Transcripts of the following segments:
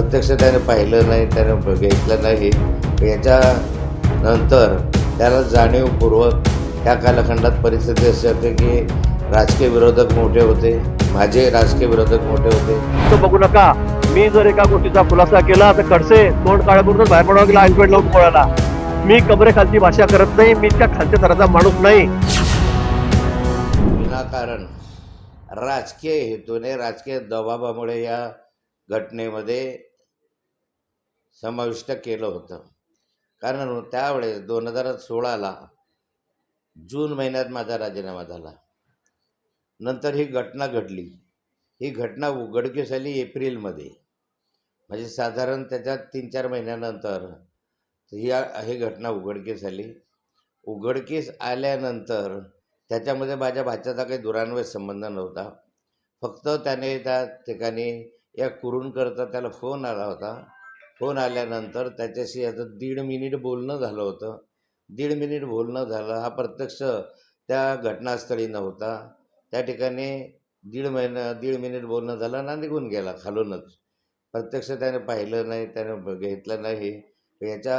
प्रत्यक्ष त्याने पाहिलं नाही त्याने बघितलं नाही. याच्या नंतर त्याला जाणीवपूर्वक त्या कालखंडात परिस्थिती अशी होते की राजकीय विरोधक मोठे होते माझे राजकीय विरोधक मोठे होते. तो बघू नका. मी जर एका गोष्टीचा खुलासा केला तर खडसे तोंड काळ्यापूर्णच बाहेर पडावं गेला आईपेड लावून पळाला मी कमरेखालची भाषा करत नाही मी त्या खालच्या थराचा माणूस नाही. विनाकारण राजकीय हेतूने राजकीय दबावामुळे या घटनेमध्ये समाविष्ट केलं होतं. कारण त्यावेळेस दोन हजार सोळाला जून महिन्यात माझा राजीनामा झाला. नंतर ही घटना घडली. ही घटना उघडकीस आली एप्रिलमध्ये. म्हणजे साधारण त्याच्या तीन चार महिन्यानंतर ही ही घटना उघडकीस आली उघडकीस आल्यानंतर त्याच्यामध्ये माझ्या भाच्याचा काही दुरान्वय संबंध नव्हता. फक्त त्याने त्या ठिकाणी या कुरूंकरता त्याला फोन आला होता. फोन आल्यानंतर त्याच्याशी याचं दीड मिनिट बोलणं झालं होतं. दीड मिनिट बोलणं झालं. हा प्रत्यक्ष त्या घटनास्थळी नव्हता. त्या ठिकाणी दीड महिना दीड मिनिट बोलणं झालं ना निघून गेला खालूनच. प्रत्यक्ष त्याने पाहिलं नाही त्याने घेतलं नाही. याच्या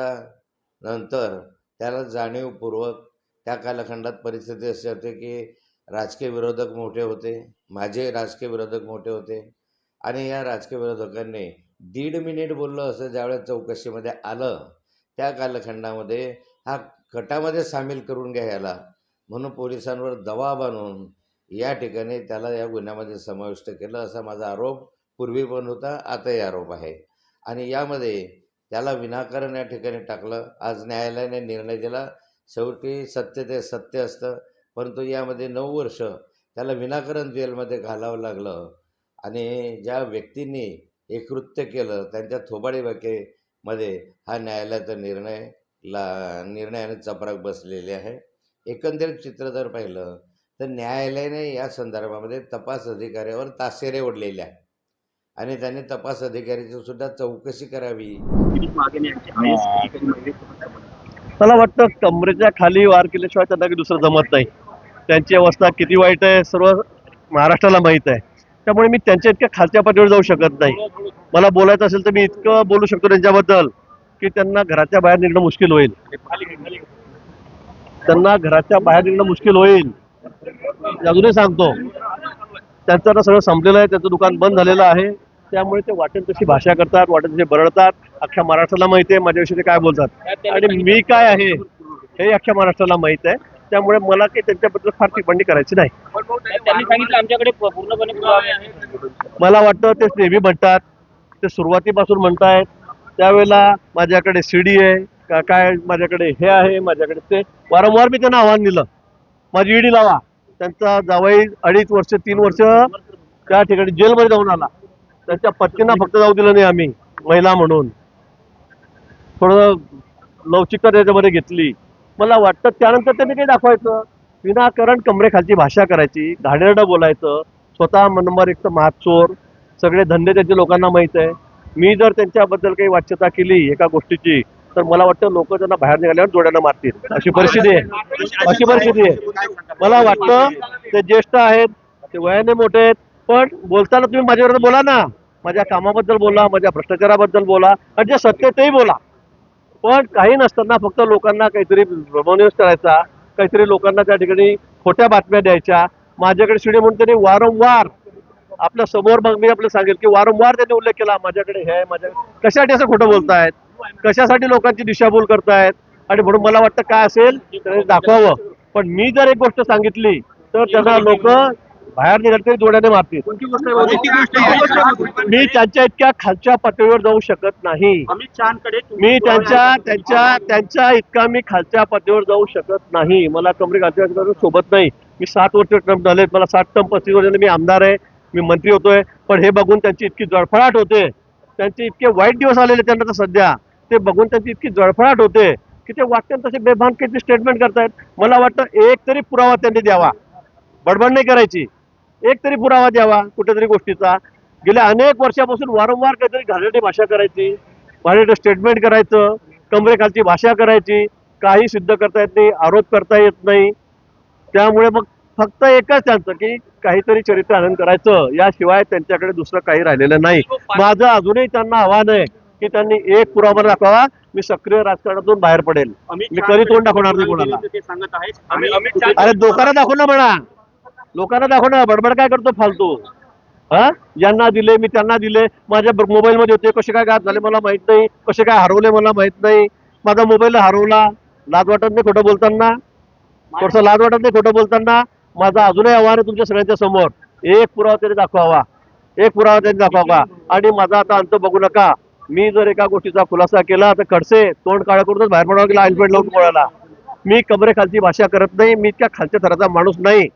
नंतर त्याला जाणीवपूर्वक त्या कालखंडात परिस्थिती अशी होती की राजकीय विरोधक मोठे होते. माझे राजकीय विरोधक मोठे होते. आणि या राजकीय विरोधकांनी दीड मिनिट बोललो असं ज्यावेळेस चौकशीमध्ये आलं त्या कालखंडामध्ये हा गटामध्ये सामील करून घ्यायला म्हणून पोलिसांवर दबाव आणून या ठिकाणी त्याला या गुन्ह्यामध्ये समाविष्ट केलं असा माझा आरोप पूर्वी पण होता आताही आरोप आहे. आणि यामध्ये त्याला विनाकारण या ठिकाणी टाकलं. आज न्यायालयाने निर्णय दिला. शेवटी सत्य ते सत्य असतं. परंतु यामध्ये नऊ वर्ष त्याला विनाकारण जेलमध्ये घालावं लागलं. आणि ज्या व्यक्तींनी हे कृत्य केलं त्यांच्या थोबाडी बाकेमध्ये हा न्यायालयाचा निर्णय ला निर्णयाने चपराक बसलेली आहे. एकंदरीत चित्र जर पाहिलं तर न्यायालयाने या संदर्भामध्ये तपास अधिकाऱ्यावर तासेरे ओढलेले आहे आणि त्यांनी तपास अधिकाऱ्याची सुद्धा चौकशी करावी. मला वाटतं कमरेच्या खाली वार केल्याशिवाय त्यांना दुसरं जमत नाही. त्यांची अवस्था किती वाईट आहे सर्व महाराष्ट्राला माहीत आहे. त्यामुळे मी त्यांच्या इतक्या खालच्या पातळीवर जाऊ शकत नाही. मला बोलायचं असेल तर मी इतकं बोलू शकतो त्यांच्याबद्दल की त्यांना घराच्या बाहेर निघणं मुश्किल होईल. त्यांना घराच्या बाहेर निघणं मुश्किल होईल. अजूनही सांगतो त्यांचं आता सगळं संपलेलं आहे त्यांचं दुकान बंद झालेलं आहे. त्यामुळे ते वाटेल तशी भाषा करतात वाटेल तशी बरळतात अख्ख्या महाराष्ट्राला माहिती आहे माझ्याविषयी ते काय बोलतात. आणि मी काय आहे हे अख्ख्या महाराष्ट्राला माहीत आहे. त्यामुळे मला काही त्यांच्याबद्दल फार टिप्पणी करायची नाही. त्यांनी सांगितलं आमच्याकडे प- पूर्णपणे पुरावे आहेत मला वाटतं ते नेहमी म्हणतात ते सुरुवातीपासून म्हणतायत. त्यावेळेला माझ्याकडे सीडी आहे का काय माझ्याकडे हे आहे माझ्याकडे ते. वारंवार मी त्यांना आव्हान दिलं. माझी ईडी लावा. त्यांचा जावई अडीच वर्ष तीन वर्ष त्या ठिकाणी जेलमध्ये जाऊन आला. त्यांच्या पत्नींना फक्त जाऊ दिलं नाही आम्ही महिला म्हणून. थोडं लवचिकता त्याच्यामध्ये घेतली. मला वाटतं त्यानंतर त्यांनी काही दाखवायचं. विनाकारण कमरेखालची भाषा करायची घाणेरडं बोलायचं स्वतः नंबर एक तर महाचोर सगळे धंदे त्यांच्या लोकांना माहीत आहे. मी जर त्यांच्याबद्दल काही वाच्यता केली एका गोष्टीची तर मला वाटतं लोक त्यांना बाहेर निघाल्यावर जोड्यानं मारतील. अशी परिस्थिती आहे. अशी परिस्थिती आहे. मला वाटतं ते ज्येष्ठ आहेत ते वयाने मोठे आहेत पण बोलताना तुम्ही माझ्याबरोबर बोला ना. माझ्या कामाबद्दल बोला माझ्या भ्रष्टाचाराबद्दल बोला आणि जे सत्य तेही बोला. पण काही नसताना फक्त लोकांना काहीतरी भ्रमनिवेश करायचा काहीतरी लोकांना त्या ठिकाणी खोट्या बातम्या द्यायच्या. माझ्याकडे शिडी म्हणून त्यांनी वारंवार आपल्यासमोर मग मी आपल्याला सांगेल की वारंवार त्यांनी उल्लेख केला माझ्याकडे हे आहे माझ्या कशासाठी असं खोटं बोलतायत? कशासाठी लोकांची दिशाभूल करतायत? आणि म्हणून मला वाटतं काय असेल दाखवावं. पण मी जर एक गोष्ट सांगितली तर त्यांना लोक बाहेर निघाले तरी जोड्याने मारतील. मी त्यांच्या इतक्या खालच्या पातळीवर जाऊ शकत नाही. अमित शहाकडे मी त्यांच्या त्यांच्या त्यांच्या इतका मी खालच्या पातळीवर जाऊ शकत नाही. मला कमरे खालच्या सोबत नाही. मी सात वर्ष ट्रम्प झाले मला सात टर्म पस्तीस वर्ष मी आमदार आहे. मी मंत्री होतोय. पण हे बघून त्यांची इतकी जळफळाट होते. त्यांचे इतके वाईट दिवस आलेले त्यांना तर सध्या. ते बघून त्यांची इतकी जळफळाट होते. की ते वाटतं तसे बेभान किती स्टेटमेंट करतायत. मला वाटतं एक तरी पुरावा त्यांनी द्यावा. बडबड नाही करायची. एक तरी पुरावा द्यावा कुठेतरी गोष्टीचा. गेल्या अनेक वर्षापासून वारंवार काहीतरी घाणेरडी भाषा करायची घाणेरडं स्टेटमेंट करायचं कमरेखालची भाषा करायची काही सिद्ध करता येत नाही आरोप करता येत नाही. त्यामुळे मग फक्त एकच त्यांचं की काहीतरी चरित्र आनंद करायचं. याशिवाय त्यांच्याकडे दुसरं काही राहिलेलं नाही. माझं अजूनही त्यांना आव्हान आहे की त्यांनी एक पुरावा दाखवा मी सक्रिय राजकारणातून बाहेर पडेल. मी कधी तोंड दाखवणार नाही कोणाला. अरे लोकांना दाखव ना म्हणा. लोकांना दाखव ना बडबड काय करतो फालतू? हा? ज्यांना दिले मी त्यांना दिले. माझ्या मोबाईल मध्ये होते कसे काय गायब झाले मला माहीत नाही. कसे काय हरवले मला माहीत नाही. माझा मोबाईल हरवला. लाज वाटत नाही खोटं बोलताना. थोडस लाज वाटत नाही खोटं बोलताना. माझा अजूनही आव्हान आहे तुमच्या सगळ्यांच्या समोर. एक पुरावा तरी दाखवावा. एक पुरावा तरी दाखवावा. आणि माझा आता अंत बघू नका. मी जर एका गोष्टीचा खुलासा केला तर खडसे तोंड काळा करूनच बाहेर पडावं गेला आईलपेट लावून बोलायला मी कमरेखालची भाषा करत नाही. मी इतक्या खालच्या थराचा माणूस नाही.